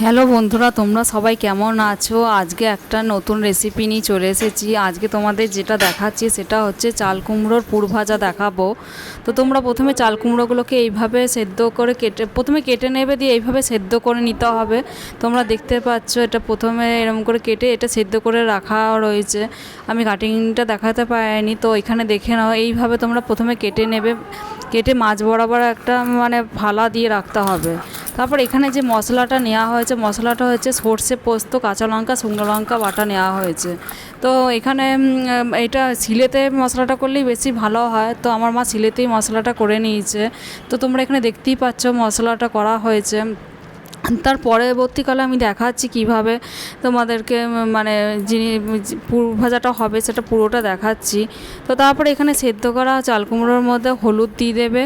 Hello বন্ধুরা, তোমরা সবাই কেমন আছো? আজকে একটা নতুন রেসিপি নিয়ে চলে এসেছি। আজকে তোমাদের যেটা দেখাচ্ছি সেটা হচ্ছে চাল কুমড়োর পুর ভাজা দেখাবো। তো তোমরা প্রথমে চাল কুমড়োগুলোকে এইভাবে সেদ্ধ করে কেটে, প্রথমে কেটে নেবে দিয়ে এইভাবে সেদ্ধ করে নিতে হবে। তোমরা দেখতে পাচ্ছ এটা প্রথমে এরকম করে কেটে এটা সেদ্ধ করে রাখা রয়েছে। আমি কাটিংটা দেখাতে পারিনি, তো এখানে দেখে নাও। এইভাবে তোমরা প্রথমে কেটে নেবে। কেটে মাছ বরাবর একটা মানে ফালা দিয়ে রাখতে হবে। তারপর এখানে যে মশলাটা নেওয়া হয়েছে, মশলাটা হচ্ছে সর্ষে পোস্ত, কাঁচা লঙ্কা, শুকনো লঙ্কা, বাটা নেওয়া হয়েছে। তো এখানে এটা সিলেতে মশলাটা করলেই বেশি ভালো হয়। তো আমার মা সিলেতেই মশলাটা করে নিয়েছে। তো তোমরা এখানে দেখতেই পাচ্ছ মশলাটা করা হয়েছে। তার পরবর্তীকালে আমি দেখাচ্ছি কীভাবে তোমাদেরকে মানে যিনি, পুর ভাজাটা হবে সেটা পুরোটা দেখাচ্ছি। তো তারপরে এখানে সেদ্ধ করা চাল কুমড়োর মধ্যে হলুদ দিয়ে দেবে।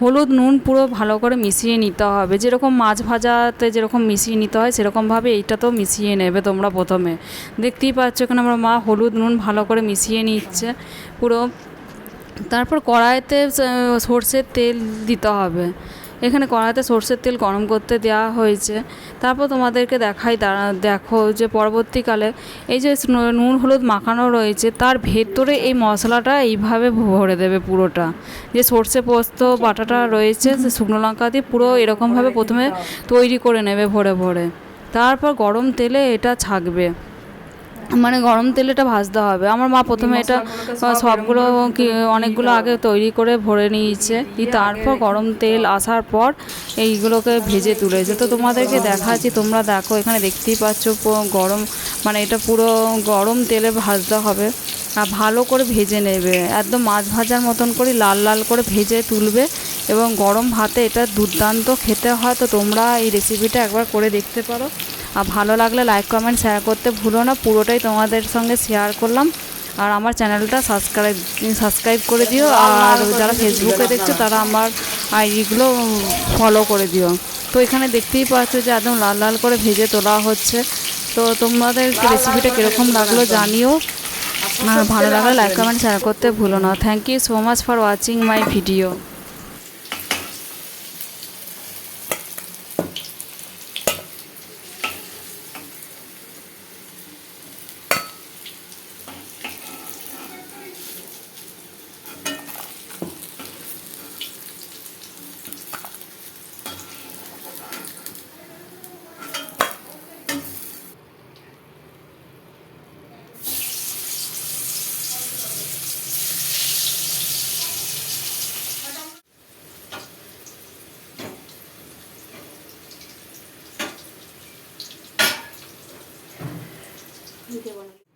হলুদ, নুন পুরো ভালো করে মিশিয়ে নিতে হবে। যেরকম মাছ ভাজাতে যেরকম মিশিয়ে নিতে হয়, সেরকমভাবে এইটাতেও মিশিয়ে নেবে তোমরা প্রথমে। দেখতেই পাচ্ছ এখানে আমার মা হলুদ, নুন ভালো করে মিশিয়ে নিচ্ছে পুরো। তারপর কড়াইতে সর্ষের তেল দিতে হবে। এখানে কড়াতে সর্ষের তেল গরম করতে দেওয়া হয়েছে। তারপর তোমাদেরকে দেখাই, দাঁড়া, দেখো যে পরবর্তীকালে এই যে নুন হলুদ মাখানো রয়েছে, তার ভেতরে এই মশলাটা এইভাবে ভরে দেবে পুরোটা। যে সর্ষে পোস্ত, বাটাটা রয়েছে সে শুকনো লঙ্কা দিয়ে পুরো এরকমভাবে প্রথমে তৈরি করে নেবে ভরে ভরে। তারপর গরম তেলে এটা ছাকবে। মানে গরম তেলে এটা ভাজতে হবে। আমার মা প্রথমে এটা সবগুলো অনেকগুলো আগে তৈরি করে ভরে নিয়েছে। তারপর গরম তেল আসার পর এইগুলোকে ভেজে তুলেছে। তো তোমাদেরকে দেখাচ্ছি তোমরা দেখো এখানে দেখতেই পাচ্ছ গরম মানে এটা পুরো গরম তেলে ভাজতে হবে। আর ভালো করে ভেজে নেবে। একদম মাছ ভাজার মতন করে লাল লাল করে ভেজে তুলবে এবং গরম ভাতে এটা দুর্দান্ত খেতে হয়। তো তোমরা এই রেসিপিটা একবার করে দেখতে পারো। আর ভালো লাগলে লাইক কমেন্ট শেয়ার করতে ভুলো না। পুরোটাই তোমাদের সঙ্গে শেয়ার করলাম। আর আমার চ্যানেলটা সাবস্ক্রাইব সাবস্ক্রাইব করে দিও। আর যারা ফেসবুকে দেখছ তারা আমার আইডিগুলো ফলো করে দিও। তো এখানে দেখতেই পাচ্ছ যে একদম লাল লাল করে ভেজে তোলা হচ্ছে। তো তোমাদের রেসিপিটা কীরকম লাগল জানিও। ভালো লাগলে লাইক কমেন্ট শেয়ার করতে ভুলো না। Thank you so much for watching my video video বানাবো